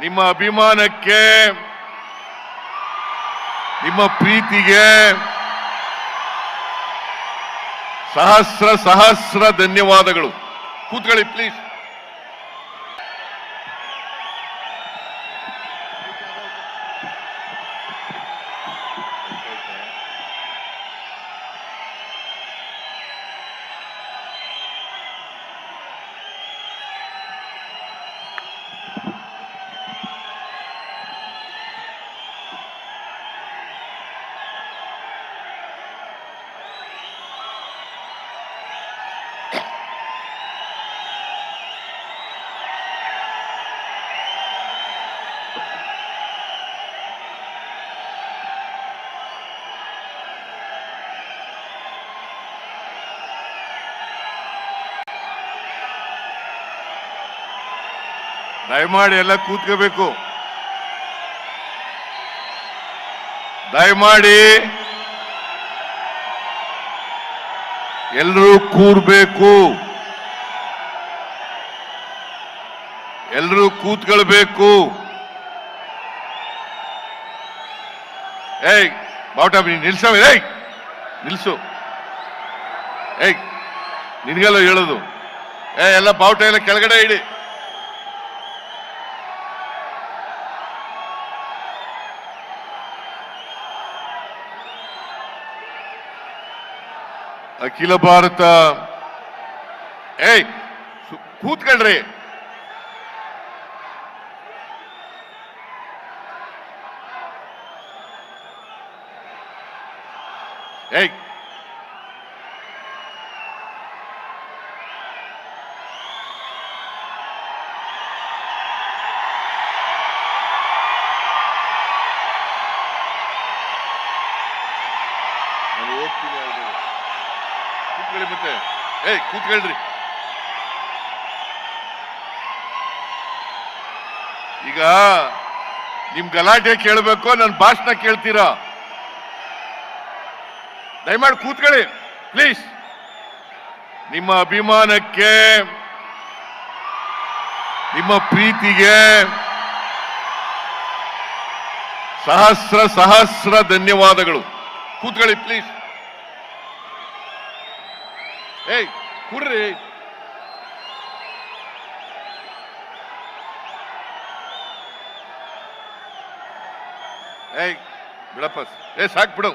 ನಿಮ್ಮ ಅಭಿಮಾನಕ್ಕೆ ನಿಮ್ಮ ಪ್ರೀತಿಗೆ ಸಹಸ್ರ ಸಹಸ್ರ ಧನ್ಯವಾದಗಳು. ಕೂತ್ಕೊಳ್ಳಿ ಪ್ಲೀಸ್ ದಯಮಾಡಿ ಎಲ್ಲ ಕೂತ್ಕೋಬೇಕು. ದಯಮಾಡಿ ಎಲ್ಲರೂ ಕೂರ್ಬೇಕು. ಎಲ್ಲರೂ ಕೂತ್ಕೊಳ್ಬೇಕು. ಏಯ್, ಬಾವುಟ ನಿಲ್ಸವ ಏಯ್, ನಿಲ್ಸು. ಏಯ್, ನಿನ್ಗೆಲ್ಲ ಹೇಳೋದು. ಏ ಎಲ್ಲ ಬಾವುಟ ಎಲ್ಲ ಕೆಳಗಡೆ ಇಡಿ. ಅಖಿಲ ಭಾರತ. ಏಯ್ ಕೂತ್ಕೊಳ್ರಿ. ಏಯ್. ನಾನು ಅವ್ರಿಗೆ. ಕೂತ್ಕೊಳ್ಳಿ ಮತ್ತೆ. ಏಯ್ ಕೂತ್ಕೊಳ್ರಿ ಈಗ ನಿಮ್ ಗಲಾಟೆ ಕೇಳಬೇಕು ನನ್ನ ಭಾಷಣ ಕೇಳ್ತೀರಾ? ದಯಮಾಡಿ ಕೂತ್ಕೊಳ್ಳಿ ಪ್ಲೀಸ್ ನಿಮ್ಮ ಅಭಿಮಾನಕ್ಕೆ, ನಿಮ್ಮ ಪ್ರೀತಿಗೆ ಸಹಸ್ರ ಸಹಸ್ರ ಧನ್ಯವಾದಗಳು. ಕೂತ್ಕೊಳ್ಳಿ ಪ್ಲೀಸ್ ಏಯ್ ಕುರ್ರಿ ಏಯ್ ಬಿಡಪ್ಪ ಏ ಸಾಕ್ ಬಿಡು